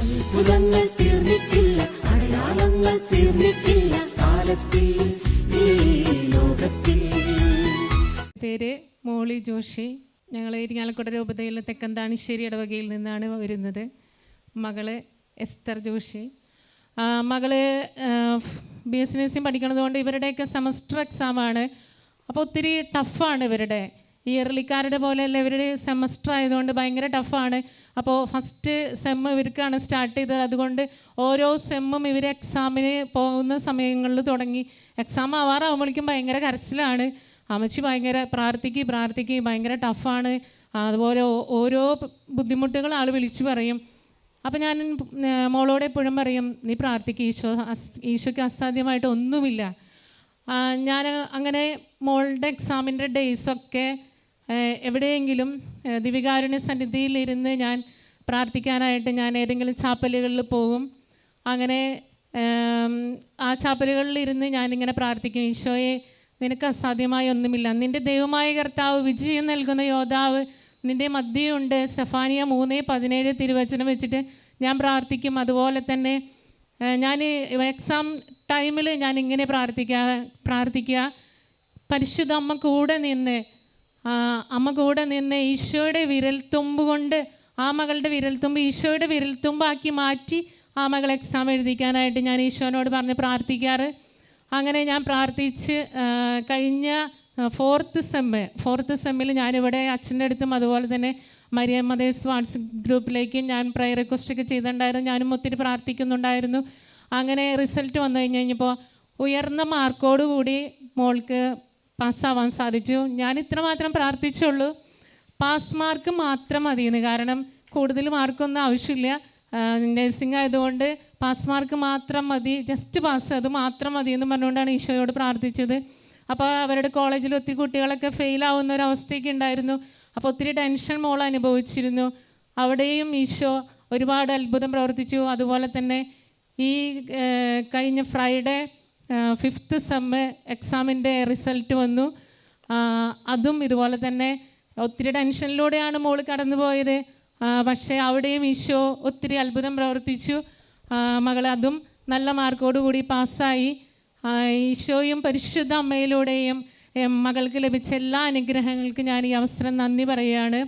അത്ഭുതങ്ങൾ തീർന്നിട്ടില്ല അടയാളങ്ങൾ തീർന്നിട്ടില്ല കാലത്തിൽ പേര് മോളി ജോഷി. ഞങ്ങൾ ഇരിങ്ങാലക്കുട രൂപതയിൽ തെക്കന്താണിശ്ശേരി ഇടവകയിൽ നിന്നാണ് വരുന്നത്. മകൾ എസ്തർ ജോഷി. മകൾ ബി എസ് നഴ്സിംഗ് പഠിക്കുന്നത് കൊണ്ട് ഇവരുടെയൊക്കെ സെമസ്റ്റർ എക്സാമാണ് അപ്പോൾ ഒത്തിരി ടഫാണ് ഇവരുടെ ഇയർലിക്കാരുടെ പോലെയല്ല ഇവരുടെ സെമസ്റ്റർ ആയതുകൊണ്ട് ഭയങ്കര ടഫാണ് അപ്പോൾ ഫസ്റ്റ് സെം ഇവർക്കാണ് സ്റ്റാർട്ട് ചെയ്തത്. അതുകൊണ്ട് ഓരോ സെമ്മും ഇവർ എക്സാമിന് പോകുന്ന സമയങ്ങളിൽ തുടങ്ങി. എക്സാം ആവാറാകുമ്പോഴേക്കും ഭയങ്കര കരച്ചിലാണ്. അമ്മച്ചി ഭയങ്കര പ്രാർത്ഥിക്ക് പ്രാർത്ഥിക്ക് ഭയങ്കര ടഫാണ് അതുപോലെ ഓരോ ബുദ്ധിമുട്ടുകൾ ആൾ വിളിച്ചു പറയും. അപ്പം ഞാൻ മോളോടെ എപ്പോഴും പറയും നീ പ്രാർത്ഥിക്കുക ഈശോ ഈശോയ്ക്ക് അസാധ്യമായിട്ട് ഒന്നുമില്ല. ഞാൻ അങ്ങനെ മോളുടെ എക്സാമിന്റെ ഡേയ്സൊക്കെ എവിടെയെങ്കിലും ദിവികാരുണ്യ സന്നിധിയിലിരുന്ന് ഞാൻ പ്രാർത്ഥിക്കാനായിട്ട് ഞാൻ ഏതെങ്കിലും ചാപ്പലുകളിൽ പോകും. അങ്ങനെ ആ ചാപ്പലുകളിൽ ഇരുന്ന് ഞാനിങ്ങനെ പ്രാർത്ഥിക്കും ഈശോയെ നിനക്ക് അസാധ്യമായ ഒന്നുമില്ല. നിന്റെ ദൈവമായ കർത്താവ് വിജയം നൽകുന്ന യോദ്ധാവ് നിന്റെ മധ്യയുണ്ട്. സെഫാനിയ മൂന്ന് പതിനേഴ് തിരുവചനം വെച്ചിട്ട് ഞാൻ പ്രാർത്ഥിക്കും. അതുപോലെ തന്നെ ഞാൻ എക്സാം ടൈമിൽ ഞാൻ ഇങ്ങനെ പ്രാർത്ഥിക്കുക പ്രാർത്ഥിക്കുക പരിശുദ്ധ അമ്മ കൂടെ നിന്ന് അമ്മ കൂടെ നിന്ന് ഈശോയുടെ വിരൽത്തുമ്പ് കൊണ്ട് ആ മകളുടെ വിരൽത്തുമ്പ് ഈശോയുടെ വിരൽത്തുമ്പാക്കി മാറ്റി ആ മകൾ എക്സാം എഴുതിക്കാനായിട്ട് ഞാൻ ഈശോനോട് പറഞ്ഞ് പ്രാർത്ഥിക്കാറ്. അങ്ങനെ ഞാൻ പ്രാർത്ഥിച്ച് കഴിഞ്ഞ ഫോർത്ത് സെമ്മ് ഫോർത്ത് സെമ്മിൽ ഞാനിവിടെ അച്ഛന്റെ അടുത്തും അതുപോലെ തന്നെ മരിയ മദേഴ്സ് വാട്സപ്പ് ഗ്രൂപ്പിലേക്കും ഞാൻ പ്രയർ റിക്വസ്റ്റൊക്കെ ചെയ്തിട്ടുണ്ടായിരുന്നു. ഞാനും ഒത്തിരി പ്രാർത്ഥിക്കുന്നുണ്ടായിരുന്നു. അങ്ങനെ റിസൾട്ട് വന്നു കഴിഞ്ഞ് കഴിഞ്ഞപ്പോൾ ഉയർന്ന മാർക്കോടുകൂടി മോൾക്ക് പാസ്സാവാൻ സാധിച്ചു. ഞാൻ ഇത്രമാത്രം പ്രാർത്ഥിച്ചുള്ളൂ. പാസ് മാർക്ക് മാത്രം മതിയെന്ന് കാരണം കൂടുതൽ മാർക്കൊന്നും ആവശ്യമില്ല. നഴ്സിംഗ് ആയതുകൊണ്ട് പാസ് മാർക്ക് മാത്രം മതി. ജസ്റ്റ് പാസ് അത് മാത്രം മതി എന്ന് പറഞ്ഞുകൊണ്ടാണ് ഈശോയോട് പ്രാർത്ഥിച്ചത്. അപ്പോൾ അവരുടെ കോളേജിൽ ഒത്തിരി കുട്ടികളൊക്കെ ഫെയിൽ ആവുന്ന ഒരു അവസ്ഥയൊക്കെ ഉണ്ടായിരുന്നു. അപ്പോൾ ഒത്തിരി ടെൻഷൻ മോൾ അനുഭവിച്ചിരുന്നു. അവിടെയും ഈശോ ഒരുപാട് അത്ഭുതം പ്രവർത്തിച്ചു. അതുപോലെ തന്നെ ഈ കഴിഞ്ഞ ഫ്രൈഡേ ഫിഫ്ത്ത് സെമ്മ് എക്സാമിന്റെ റിസൾട്ട് വന്നു. അതും ഇതുപോലെ തന്നെ ഒത്തിരി ടെൻഷനിലൂടെയാണ് മോൾ കടന്നു പോയത് പക്ഷേ അവിടെയും ഈശോ ഒത്തിരി അത്ഭുതം പ്രവർത്തിച്ചു. മകൾ അതും നല്ല മാർക്കോടുകൂടി പാസ്സായി ഈശോയും പരിശുദ്ധ അമ്മയിലൂടെയും മകൾക്ക് ലഭിച്ച എല്ലാ അനുഗ്രഹങ്ങൾക്കും ഞാൻ ഈ അവസരം നന്ദി പറയുകയാണ്.